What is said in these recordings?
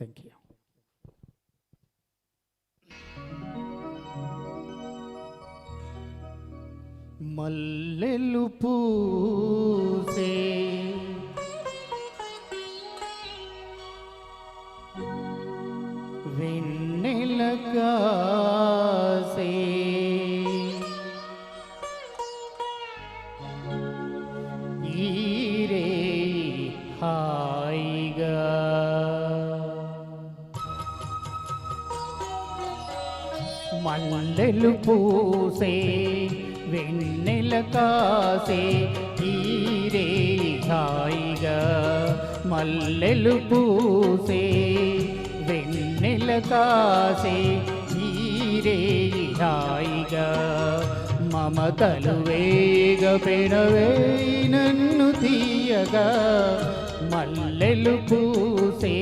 Thank you మల్లెలు పూసే వెన్నెలగా మల్లెలు పూసే వెన్నెల కాసే ఈరే హాయిగా మల్లెలు పూసే వెన్నెల కాసే ఈరే హాయిగా మమతలు వేగ పెనవే నన్ను తీయగా మల్లెలు పూసే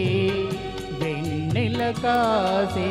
వెన్నెల కాసే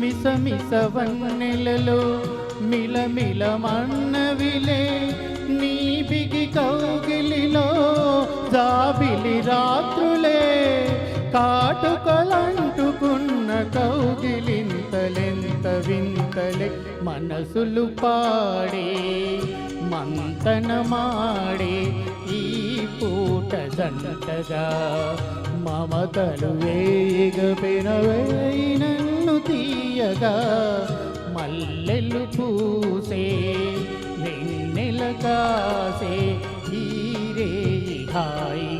మిసమిసవన్నెలలో మిస మిలమిల మన్నవిలే నీ బిగి కౌగిలిలో జాబిలి రాత్రులే కాటుకలంటుకున్న కౌగిలింతలెంత వింతలే మనసులు పాడే మంతనమాడే ఈ పూట జంటగా మమతలు వేగ పెనవైన నిన్ను తీయగా మల్లెలు పూసే నిన్నెల కాసే ఈరే హాయి.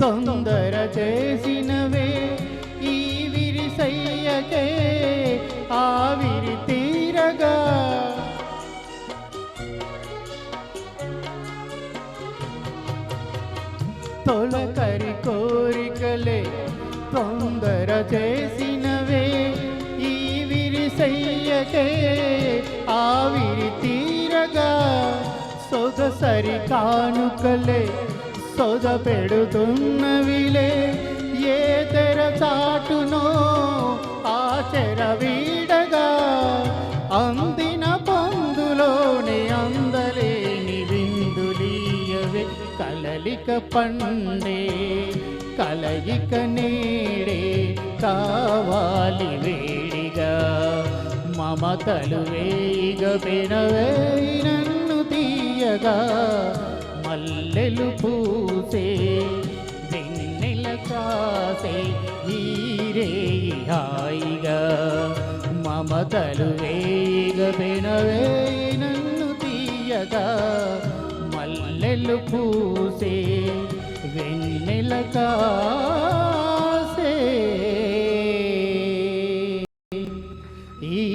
తొందర చేసినవే ఈ విరిసయ్యకే ఆవిరి తీరగా. తొలకరి కోరికలే తొందర చేసినవే ఈ విరిసయ్యకే ఆవిరి తీరగా. సొగసరి కానుకలే సొద పెడుతున్నవిలే ఏ తెర చాటునో ఆచర వీడగా అందిన పందులోని అందలేని విందులీయవే కలలిక పండే కలయిక నేడే కావాలి వేడిగా. మమతలు వేయిగ పెనవేయి నన్ను తీయగా మల్లెలు పూసే వెన్నెల కాసే నీరే హాయిగా. మమతలు వేగ వెనవే నన్ను తీయగా. మల్లెలు పూసే వెన్నెల కాసే. ఈ